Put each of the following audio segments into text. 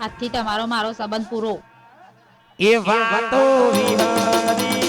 આજથી તમારો મારો સંબંધ પૂરો. એ વાતો વિહરી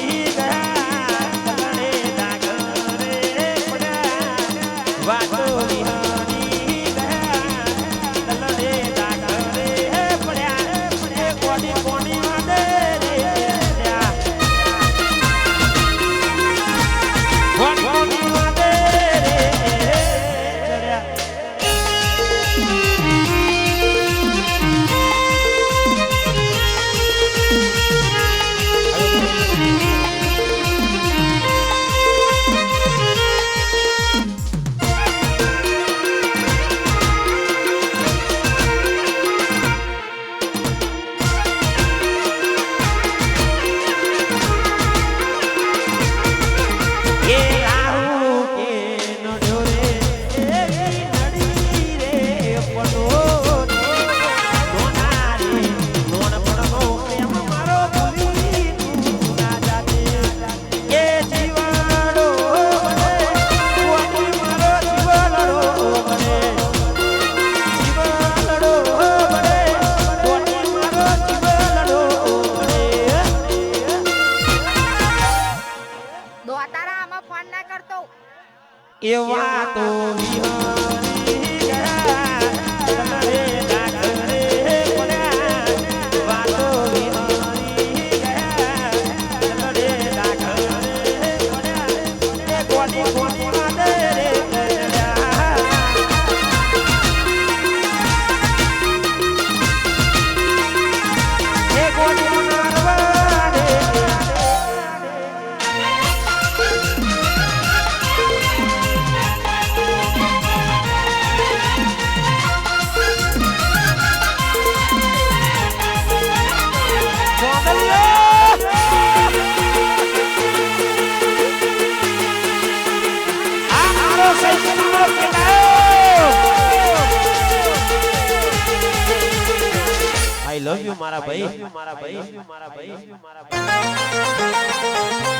લવ યુ મારા ભાઈ મારા ભાઈ મારા ભાઈ મારા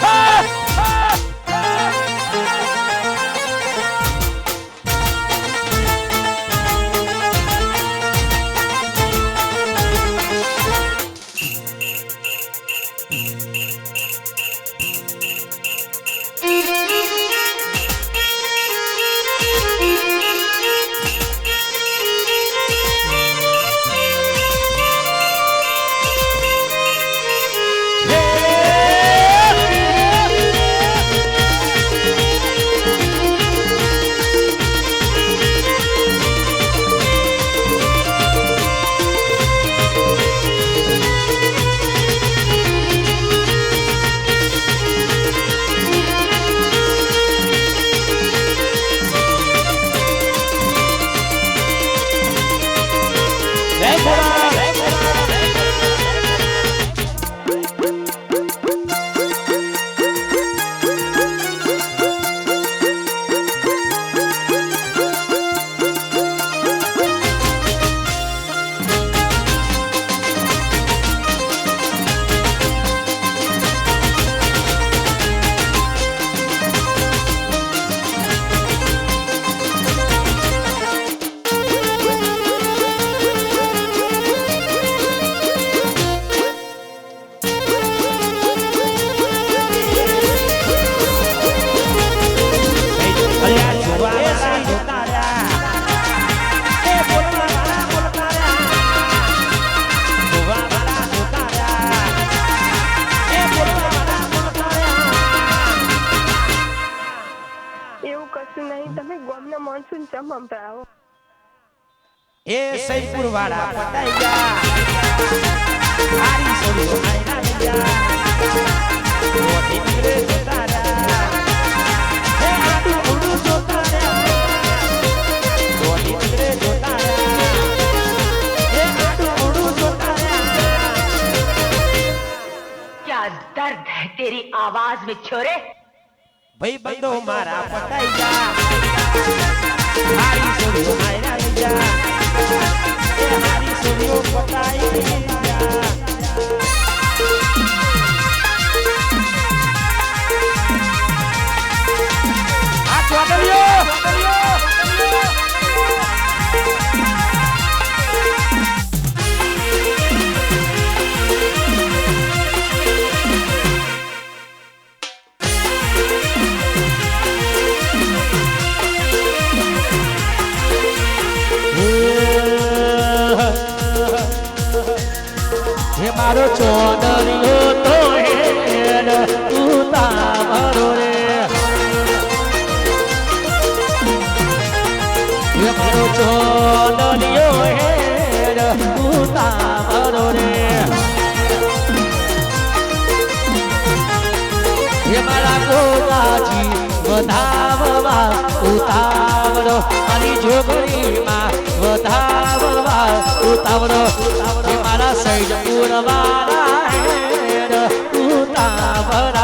જય ચમ સંભળાવો એ સૈપુર વાળા પટાઈ ગયા હારી સોરી આયના ગયા મોટી નીકળે જોતા રહ્યા હે આડું ઉડું જોતા રહ્યા મોટી નીકળે જોતા રહ્યા હે આડું ઉડું જોતા રહ્યા क्या दर्द है तेरी आवाज में छोरे ભાઈ બંધો મારા પતાઈ જા હારી સોડીઓ માયરા લઈ જા એ પતાઈ જા મારો ચોદરિયો તો હેડ ઉતાવળો રે. હે મારો ચોદરિયો હેડ ઉતાવળો રે. હે મારા ગોગાજી વધાવવા, ઉતાવળો. મારી જોગણીમાં વધાવવા, ઉતાવળો હે મારા સૈજપુર વાળા ઉતાવળ